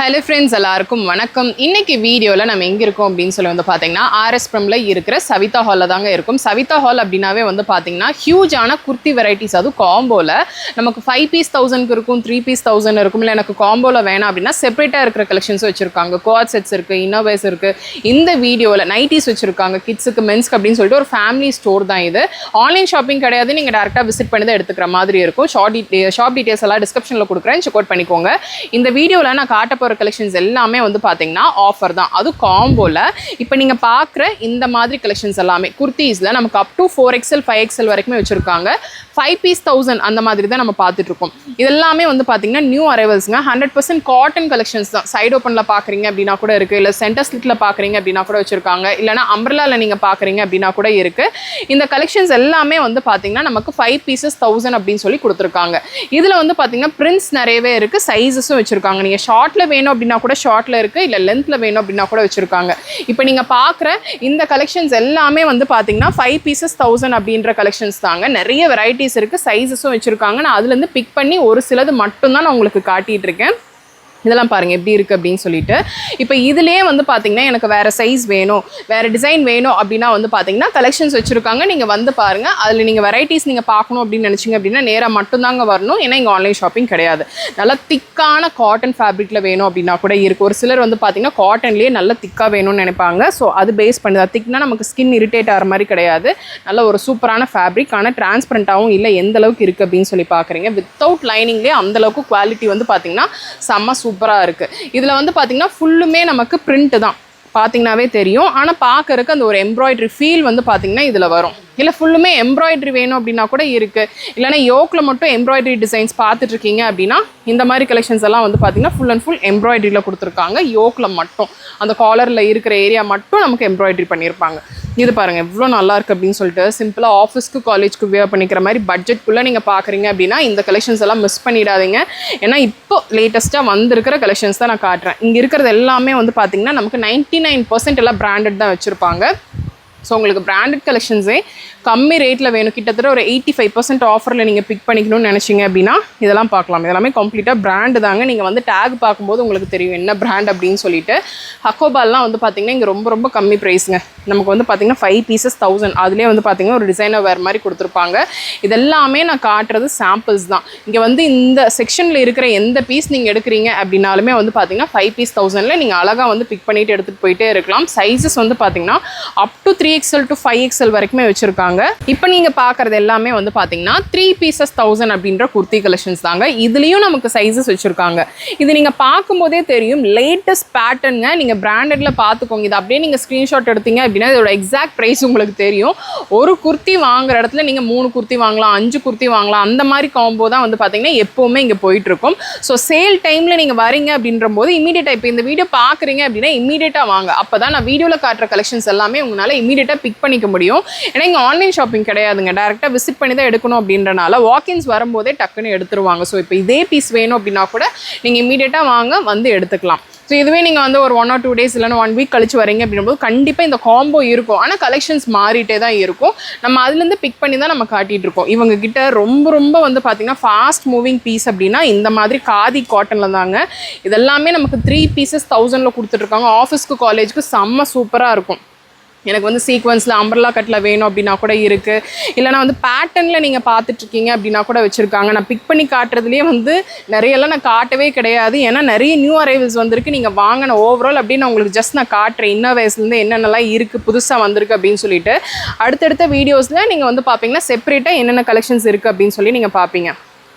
Hello friends எல்லாருக்கும் வணக்கம். இன்னைக்கு வீடியோவில் நம்ம எங்கே இருக்கோம் அப்படின்னு சொல்லி வந்து பார்த்தீங்கன்னா ஆர்எஸ் ப்ரம்ல இருக்கிற சவிதா ஹாலில் தாங்க இருக்கும். சவிதா ஹால் அப்படின்னாவே வந்து பார்த்தீங்கன்னா ஹியூஜான குர்த்தி வெரைட்டிஸ் அதுவும் காம்போவில் நமக்கு ஃபைவ் பீஸ் தௌசண்ட்க்கு இருக்கும் த்ரீ பீஸ் தௌசண்ட் இருக்கும். இல்லை எனக்கு காம்போவில் வேணாம் அப்படின்னா செப்பரேட்டாக இருக்கிற கலெக்ஷன்ஸ் வச்சுருக்காங்க. கோட் செட்ஸ் இருக்குது இன்னோவேஸ் இருக்குது இந்த வீடியோவில் நைட்டிஸ் வச்சுருக்காங்க கிட்ஸுக்கு மென்ஸ்க்கு அப்படின்னு சொல்லிட்டு ஒரு ஃபேமிலி ஸ்டோர் தான் இது. ஆன்லைன் ஷாப்பிங் கிடையாது நீங்கள் டேரெக்டாக விசிட் பண்ணி தான் எடுத்துக்கிற மாதிரி இருக்கும். ஷார்ட் ஷாப் டீட்டெயில்ஸ் எல்லாம் டிஸ்கிரிப்ஷனில் கொடுக்குறேன் செக் அவுட் பண்ணிக்கோங்க. இந்த வீடியோவில் நான் காட்டப்போ போகிற கலெக்ஷன்ஸ் எல்லாமே வந்து பார்த்தீங்கன்னா ஆஃபர் தான். அது காம்போவில் இப்போ நீங்கள் பார்க்குற இந்த மாதிரி கலெக்ஷன்ஸ் எல்லாமே குர்த்தீஸில் நமக்கு up to four XL five XL வரைக்குமே வச்சுருக்காங்க. ஃபைவ் பீஸ் தௌசண்ட் அந்த மாதிரி தான் நம்ம பார்த்துட்டு இருக்கோம். இதெல்லாமே வந்து பார்த்தீங்கன்னா நியூ அரைவல்ஸுங்க ஹண்ட்ரட் பர்சன்ட் காட்டன் கலெக்ஷன்ஸ் தான். சைடு ஓப்பனில் பார்க்குறீங்க அப்படின்னா கூட இருக்குது இல்லை சென்டர் ஸ்லிட்டில் பார்க்குறீங்க அப்படின்னா கூட வச்சுருக்காங்க. இல்லைனா அம்பர்லாவில் நீங்கள் பார்க்குறீங்க அப்படின்னா கூட இருக்குது இந்த கலெக்ஷன்ஸ் எல்லாமே வந்து பார்த்தீங்கன்னா நமக்கு ஃபைவ் பீசஸ் தௌசண்ட் அப்படின்னு சொல்லி கொடுத்துருக்காங்க. இதில் வந்து பார்த்தீங்கன்னா பிரிண்ட்ஸ் நிறையவே இருக்குது சைஸஸும் வச்சுருக்காங்க. நீங்கள் ஷார்ட்டில் வேணும் அப்படின்னா கூட ஷார்ட்டில் இருக்குது இல்லை லென்த்தில் வேணும் அப்படின்னா கூட வச்சுருக்காங்க. இப்போ நீங்கள் பார்க்குற இந்த கலெக்ஷன்ஸ் எல்லாமே வந்து பார்த்தீங்கன்னா ஃபைவ் பீசஸ் தௌசண்ட் அப்படின்ற கலெக்ஷன்ஸ் தாங்க. நிறைய வெரைட்டிஸ் இருக்குது சைஸஸும் வச்சுருக்காங்க. நான் அதுலேருந்து பிக் பண்ணி ஒரு சிலது மட்டும்தான் நான் உங்களுக்கு காட்டிகிட்டு இருக்கேன். இதெல்லாம் பாருங்கள் எப்படி இருக்குது அப்படின்னு சொல்லிட்டு. இப்போ இதுலேயே வந்து பார்த்தீங்கன்னா எனக்கு வேறு சைஸ் வேணும் வேறு டிசைன் வேணும் அப்படின்னா வந்து பார்த்தீங்கன்னா கலெக்ஷன்ஸ் வச்சுருக்காங்க. நீங்கள் வந்து பாருங்கள் அதில் நீங்கள் வெரைட்டிஸ் நீங்கள் பார்க்கணும் அப்படின்னு நினச்சிங்க அப்படின்னா நேராக மட்டும்தாங்க வரணும். ஏன்னா இங்கே ஆன்லைன் ஷாப்பிங் கிடையாது. நல்லா திக்கான காட்டன் ஃபேப்ரிக்கில் வேணும் அப்படின்னா கூட இருக்குது ஒரு சிலர் வந்து பார்த்தீங்கன்னா காட்டன்லேயே நல்லா திக்காக வேணும்னு நினைப்பாங்க. ஸோ அது பேஸ் பண்ணி தான். திக்னா நமக்கு ஸ்கின் இரிட்டேட் ஆகிற மாதிரி கிடையாது. நல்ல ஒரு சூப்பரான ஃபேப்ரிக் ஆனால் டிரான்ஸ்பரண்ட்டாகவும் இல்லை எந்த அளவுக்கு இருக்குது அப்படின்னு சொல்லி பார்க்குறீங்க வித்தவுட் லைனிங்லேயே அந்தளவுக்கு குவாலிட்டி வந்து பார்த்தீங்கன்னா செம்ம சூப்பராக இருக்குது இதில் வந்து பார்த்திங்கன்னா ஃபுல்லுமே நமக்கு பிரிண்ட்டு தான். பார்த்தீங்கன்னாவே தெரியும். ஆனால் பார்க்கறக்கு அந்த ஒரு எம்ப்ராய்டரி ஃபீல் வந்து பார்த்திங்கன்னா இதில் வரும். இல்லை ஃபுல்லுமே எம்ப்ராய்டரி வேணும் அப்படின்னா கூட இருக்குது இல்லைனா யோக்கில் மட்டும் எம்ப்ராய்டரி டிசைன்ஸ் பார்த்துட்ருக்கீங்க அப்படின்னா இந்த மாதிரி கலெக்ஷன்ஸ் எல்லாம் வந்து பார்த்தீங்கன்னா ஃபுல் அண்ட் ஃபுல் எம்ப்ராய்டரியில் கொடுத்துருக்காங்க. யோக்கில் மட்டும். அந்த காலரில் இருக்கிற ஏரியா மட்டும் நமக்கு எம்ப்ராய்டரி பண்ணியிருப்பாங்க இது பாருங்கள் எவ்வளோ நல்லா இருக்குது அப்படின்னு சொல்லிட்டு சிம்பிளாக ஆஃபீஸ்க்கு காலேஜ்க்கு வியர் பண்ணிக்கிற மாதிரி பட்ஜெட்குள்ளே நீங்கள் பார்க்குறீங்க அப்படின்னா இந்த கலெக்ஷன்ஸ் எல்லாம் மிஸ் பண்ணிடாதீங்க. ஏன்னா இப்போ லேட்டஸ்ட்டாக வந்திருக்கிற கலெக்ஷன்ஸ் தான் நான் காட்டுறேன். இங்கே இருக்கிறது எல்லாமே வந்து பார்த்தீங்கன்னா நமக்கு நைன்ட்டி நைன் பர்சன்ட் எல்லாம் பிராண்டட் தான் வச்சுருப்பாங்க. ஸோ உங்களுக்கு பிராண்டட் கலெக்ஷன்ஸே கம்மி ரேட்டில் வேணும். கிட்டத்தட்ட ஒரு எயிட்டி ஃபைவ் பர்சன்ட் ஆஃபரில் நீங்கள் பிக் பண்ணிக்கணும்னு நினச்சிங்க அப்படின்னா இதெல்லாம் பார்க்கலாம். இதெல்லாமே கம்ப்ளீட்டாக பிராண்டு தாங்க. நீங்கள் வந்து டேக் பார்க்கும்போது உங்களுக்கு தெரியும் என்ன பிராண்ட் அப்படின்னு சொல்லிட்டு. ஹக்கோபால்லாம் வந்து பார்த்தீங்கன்னா இங்கே ரொம்ப ரொம்ப கம்மி ப்ரைஸுங்க நமக்கு வந்து பார்த்தீங்கன்னா ஃபைவ் பீசஸ் தௌசண்ட் அதுலேயே வந்து பார்த்தீங்கன்னா ஒரு டிசைனர் வேறு மாதிரி கொடுத்துருப்பாங்க. இதெல்லாமே நான் காட்டுறது சாம்பிள்ஸ் தான். இங்கே வந்து இந்த செக்ஷனில் இருக்கிற எந்த பீஸ் நீங்கள் எடுக்கிறீங்க அப்படின்னாலுமே வந்து பார்த்தீங்கன்னா ஃபைவ் பீஸ் தௌசண்டில் நீங்கள் அழகாக வந்து பிக் பண்ணிவிட்டு எடுத்துகிட்டு போயிட்டே இருக்கலாம். சைஸஸ் வந்து பார்த்தீங்கன்னா up to three XL to five XL வரைக்குமே வச்சுருக்காங்க. இப்போ நீங்கள் பார்க்குறது எல்லாமே வந்து பார்த்தீங்கன்னா த்ரீ பீசஸ் தௌசண்ட் அப்படின்ற குர்த்தி கலெக்ஷன்ஸ் தாங்க. இதுலேயும் நமக்கு சைஸஸ் வச்சுருக்காங்க. இது நீங்கள் பார்க்கும்போதே தெரியும். லேட்டஸ்ட் பேட்டர்னுங்க நீங்கள் பிராண்டடில் பார்த்துக்கோங்க இது அப்படியே நீங்கள் ஸ்க்ரீன்ஷாட் எடுத்தீங்க அப்படின்னா இதோட எக்ஸாக்ட் ப்ரைஸ் உங்களுக்கு தெரியும். ஒரு குர்த்தி வாங்குற இடத்துல நீங்கள் மூணு குர்த்தி வாங்கலாம் அஞ்சு குர்த்தி வாங்கலாம். அந்த மாதிரி காம்போ தான் வந்து பார்த்தீங்கன்னா எப்போவுமே இங்கே போயிட்டுருக்கும். ஸோ சேல் டைமில் நீங்கள் வரீங்க அப்படின்ற போது இமீடியட்டாக இப்போ இந்த வீடியோ பார்க்குறீங்க அப்படின்னா இமீடியட்டாக வாங்க. அப்போ தான் நான் வீடியோவில் காட்டுற கலெக்ஷன்ஸ் எல்லாமே உங்களால் இமீடியட்டாக பிக் பண்ணிக்க முடியும். ஏன்னா இங்கே ஆன்லைன் ஷாப்பிங் கிடையாதுங்க. டேரெக்டாக விசிட் பண்ணி தான் எடுக்கணும் அப்படின்றனால வாக்கின்ஸ் வரும்போதே டக்குன்னு எடுத்துருவாங்க. ஸோ இப்போ இதே பீஸ் வேணும் அப்படின்னா கூட நீங்கள் இமீடியட்டாக வாங்க வந்து எடுத்துக்கலாம். ஸோ இதுவே நீங்கள் வந்து ஒரு ஒன் ஆர் டூ டேஸ் இல்லைன்னா ஒன் வீக் கழிச்சு வரீங்க அப்படின்னும்போது கண்டிப்பாக இந்த காம்போ இருக்கும். ஆனால் கலெக்ஷன்ஸ் மாறிட்டே தான் இருக்கும். நம்ம அதுலேருந்து பிக் பண்ணி தான் நம்ம காட்டிகிட்டு இருக்கோம். இவங்க கிட்ட ரொம்ப ரொம்ப வந்து பார்த்திங்கன்னா ஃபாஸ்ட் மூவிங் பீஸ் அப்படின்னா இந்த மாதிரி காதி காட்டனில் தாங்க. இதெல்லாமே நமக்கு த்ரீ பீசஸ் தௌசண்டில் கொடுத்துட்ருக்காங்க ஆஃபீஸ்க்கு காலேஜுக்கு செம்ம சூப்பராக இருக்கும். எனக்கு வந்து சீக்வன்ஸில் அம்பர்லா கட்டில் வேணும் அப்படின்னா கூட இருக்குது இல்லைனா வந்து பேட்டர்னில் நீங்கள் பார்த்துட்ருக்கீங்க அப்படின்னா கூட வச்சுருக்காங்க. நான் பிக் பண்ணி காட்டுறதுலேயே வந்து நிறையெல்லாம் நான் காட்டவே கிடையாது. ஏன்னா நிறைய நியூ அரைவல்ஸ் வந்திருக்கு. நீங்கள் வாங்கின ஓவரால் அப்படின்னு நான் உங்களுக்கு ஜஸ்ட் நான் காட்டுறேன். இன்ன வயசுலேருந்து என்னென்னலாம் இருக்குது புதுசாக வந்திருக்கு அப்படின்னு சொல்லிட்டு. அடுத்தடுத்த வீடியோஸில் நீங்கள் வந்து பார்ப்பீங்கன்னா செப்பரேட்டாக என்னென்ன கலெக்ஷன்ஸ் இருக்குது அப்படின்னு சொல்லி நீங்கள் பார்ப்பீங்க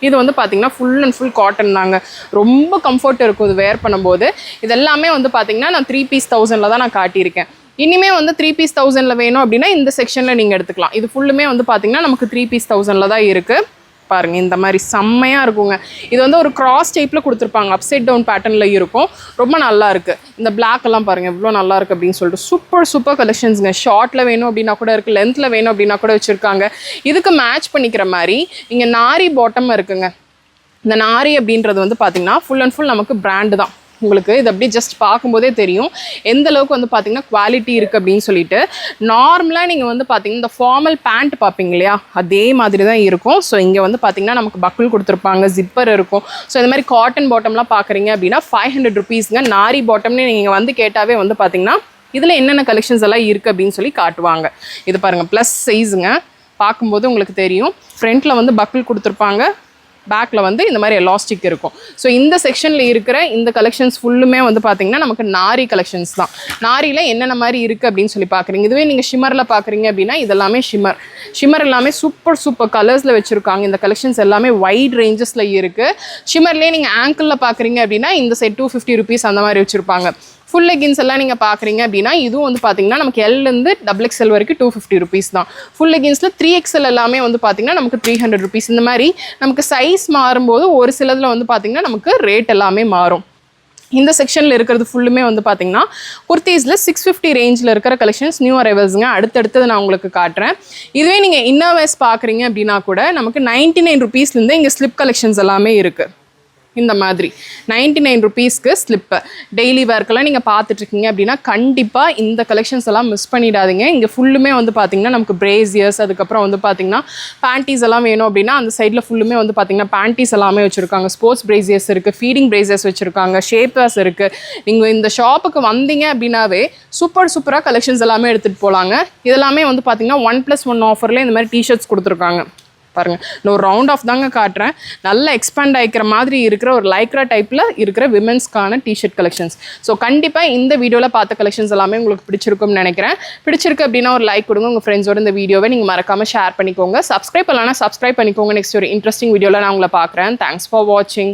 இது வந்து பார்த்திங்கன்னா ஃபுல் அண்ட் ஃபுல் காட்டன் தாங்க. ரொம்ப கம்ஃபர்ட் இருக்கும் இது வேர் பண்ணும்போது. இதெல்லாமே வந்து பார்த்திங்கன்னா நான் த்ரீ பீஸ் தௌசண்டில் தான் நான் காட்டியிருக்கேன். இனிமே வந்து த்ரீ பீஸ் தௌசண்டில் வேணும் அப்படின்னா இந்த செக்ஷனில் நீங்கள் எடுத்துக்கலாம். இது ஃபுல்லுமே வந்து பார்த்தீங்கன்னா நமக்கு த்ரீ பீஸ் தௌசண்டில் தான் இருக்குது பாருங்க இந்த மாதிரி செம்மையாக இருக்குங்க. இது வந்து ஒரு கிராஸ் டைப்பில் கொடுத்துருப்பாங்க. அப்சைட் டவுன் பேட்டர்னில் இருக்கும். ரொம்ப நல்லா இருக்குது இந்த பிளாக் எல்லாம் பாருங்க எவ்வளோ நல்லா இருக்குது அப்படின்னு சொல்லிட்டு சூப்பர் சூப்பர் கலெக்ஷன்ஸுங்க ஷார்ட்டில் வேணும் அப்படின்னா கூட இருக்குது லென்த்தில் வேணும் அப்படின்னா கூட வச்சுருக்காங்க. இதுக்கு மேட்ச் பண்ணிக்கிற மாதிரி இங்கே நாரி பாட்டம் இருக்குங்க. இந்த நாரி அப்படின்றது வந்து பார்த்தீங்கன்னா ஃபுல் அண்ட் ஃபுல் நமக்கு பிராண்டு தான். உங்களுக்கு இது அப்படியே ஜஸ்ட் பார்க்கும்போதே தெரியும். எந்த அளவுக்கு வந்து பார்த்தீங்கன்னா குவாலிட்டி இருக்குது அப்படின்னு சொல்லிட்டு. நார்மலாக நீங்கள் வந்து பார்த்தீங்கன்னா இந்த ஃபார்மல் பேண்ட் பார்ப்பீங்க இல்லையா? அதே மாதிரி தான் இருக்கும். ஸோ இங்கே வந்து பார்த்தீங்கன்னா நமக்கு பக்குள் கொடுத்துருப்பாங்க ஜிப்பர் இருக்கும். ஸோ இந்த மாதிரி காட்டன் பாட்டம்லாம் பார்க்குறீங்க அப்படின்னா ஃபைவ் ஹண்ட்ரட் ருபீஸ்ங்க நாரி பாட்டம்னு நீங்கள் வந்து கேட்டாவே வந்து பார்த்தீங்கன்னா இதில் என்னென்ன கலெக்ஷன்ஸ் எல்லாம் இருக்குது அப்படின்னு சொல்லி காட்டுவாங்க. இது பாருங்கள் ப்ளஸ் சைஸுங்க பார்க்கும்போது உங்களுக்கு தெரியும். ஃப்ரண்ட்டில் வந்து பக்கிள் கொடுத்துருப்பாங்க. பேக்கில் வந்து இந்த மாதிரி எலாஸ்டிக் இருக்கும். ஸோ இந்த செக்ஷனில் இருக்கிற இந்த கலெக்ஷன்ஸ் ஃபுல்லுமே வந்து பார்த்தீங்கன்னா நமக்கு நாரி கலெக்ஷன்ஸ் தான். நாரியில் என்னென்ன மாதிரி இருக்குது அப்படின்னு சொல்லி பார்க்குறீங்க இதுவே நீங்கள் ஷிமரில் பார்க்குறீங்க அப்படின்னா இதெல்லாமே ஷிமர் ஷிமர் எல்லாமே சூப்பர் சூப்பர் கலர்ஸில் வச்சுருக்காங்க. இந்த கலெக்ஷன்ஸ் எல்லாமே வைட் ரேஞ்சஸில் இருக்குது ஷிமர்லேயே நீங்கள் ஆங்கிளில் பார்க்குறீங்க அப்படின்னா இந்த சைட் டூ ஃபிஃப்டி ருபீஸ் அந்த மாதிரி வச்சுருப்பாங்க. ஃபுல் லெகின்ஸ் எல்லாம் நீங்கள் பார்க்குறீங்க அப்படின்னா இதுவும் வந்து பார்த்தீங்கன்னா நமக்கு எல்லேருந்து டபுள் எக்ஸ்எல் வரைக்கும் டூ ஃபிஃப்டி ருபீஸ் தான். ஃபுல் லெகின்ஸில் த்ரீ எக்ஸ்எல் எல்லாமே வந்து பார்த்தீங்கன்னா நமக்கு த்ரீ ஹண்ட்ரட் ருபீஸ் இந்த மாதிரி நமக்கு சைஸ் மாறும்போது ஒரு சிலதில் வந்து பார்த்தீங்கன்னா நமக்கு ரேட் எல்லாமே மாறும். இந்த செக்ஷனில் இருக்கிறது ஃபுல்லுமே வந்து பார்த்தீங்கன்னா குர்த்தீஸில் சிக்ஸ் ஃபிஃப்டி ரேஞ்சில் இருக்கிற கலெக்ஷன்ஸ் நியூ அரைவல்ஸுங்க அடுத்தடுத்தது நான் உங்களுக்கு காட்டுறேன். இதுவே நீங்கள் இன்னர்வேஸ் பார்க்குறீங்க அப்படின்னா கூட நமக்கு நைன்ட்டி நைன் ருபீஸ்லேருந்து இங்கே ஸ்லிப் கலெக்ஷன்ஸ் எல்லாமே இருக்குது இந்த மாதிரி. நைன்டி நைன் ருபீஸ்க்கு ஸ்லிப்பு டெய்லி வேர்க்கெல்லாம் நீங்கள் பார்த்துட்ருக்கீங்க அப்படின்னா கண்டிப்பாக இந்த கலெக்ஷன்ஸ் எல்லாம் மிஸ் பண்ணிடாதீங்க. இங்கே ஃபுல்லுமே வந்து பார்த்தீங்கன்னா நமக்கு பிரேசியர்ஸ் அதுக்கப்புறம் வந்து பார்த்தீங்கன்னா பேண்டீஸ் எல்லாம் வேணும் அப்படின்னா அந்த சைடில் ஃபுல்லுமே வந்து பார்த்தீங்கன்னா பேண்டீஸ் எல்லாமே வச்சுருக்காங்க. ஸ்போர்ட்ஸ் பிரேசியர்ஸ் இருக்குது ஃபீடிங் பிரேசியர்ஸ் வச்சுருக்காங்க ஷேப்பர்ஸ் இருக்குது நீங்கள் இந்த ஷாப்புக்கு வந்தீங்க அப்படின்னாவே சூப்பர் சூப்பராக கலெக்ஷன்ஸ் எல்லாமே எடுத்துகிட்டு போகலாங்க இதெல்லாமே வந்து பார்த்தீங்கன்னா ஒன் ப்ளஸ் ஒன் ஆஃபரில் இந்த மாதிரி டிஷர்ட்ஸ் கொடுத்துருக்காங்க. பாருங்க. நான் ஒரு ரவுண்ட் ஆஃப் தாங்க காட்டுறேன். நல்லா எக்ஸ்பேண்ட் ஆகிக்கிற மாதிரி இருக்கிற ஒரு லைக்ரா டைப்பில் இருக்கிற விமென்ஸ்க்கான டிஷர்ட் கலெக்ஷன்ஸ் ஸோ கண்டிப்பாக இந்த வீடியோவில் பார்த்த கலெக்ஷன்ஸ் எல்லாமே உங்களுக்கு பிடிச்சிருக்கும்னு நினைக்கிறேன். பிடிச்சிருக்கு அப்படின்னா ஒரு லைக் கொடுங்க. உங்கள் ஃப்ரெண்ட்ஸோட இந்த வீடியோவை நீங்கள் மறக்காமல் ஷேர் பண்ணிக்கோங்க. சப்ஸ்கிரைப் இல்லைனா சப்ஸ்கிரைப் பண்ணிக்கோங்க. நெக்ஸ்ட் ஒரு இன்ட்ரெஸ்டிங் வீடியோவில் நான் உங்களை பார்க்குறேன். தேங்க்ஸ் ஃபார் வாட்சிங்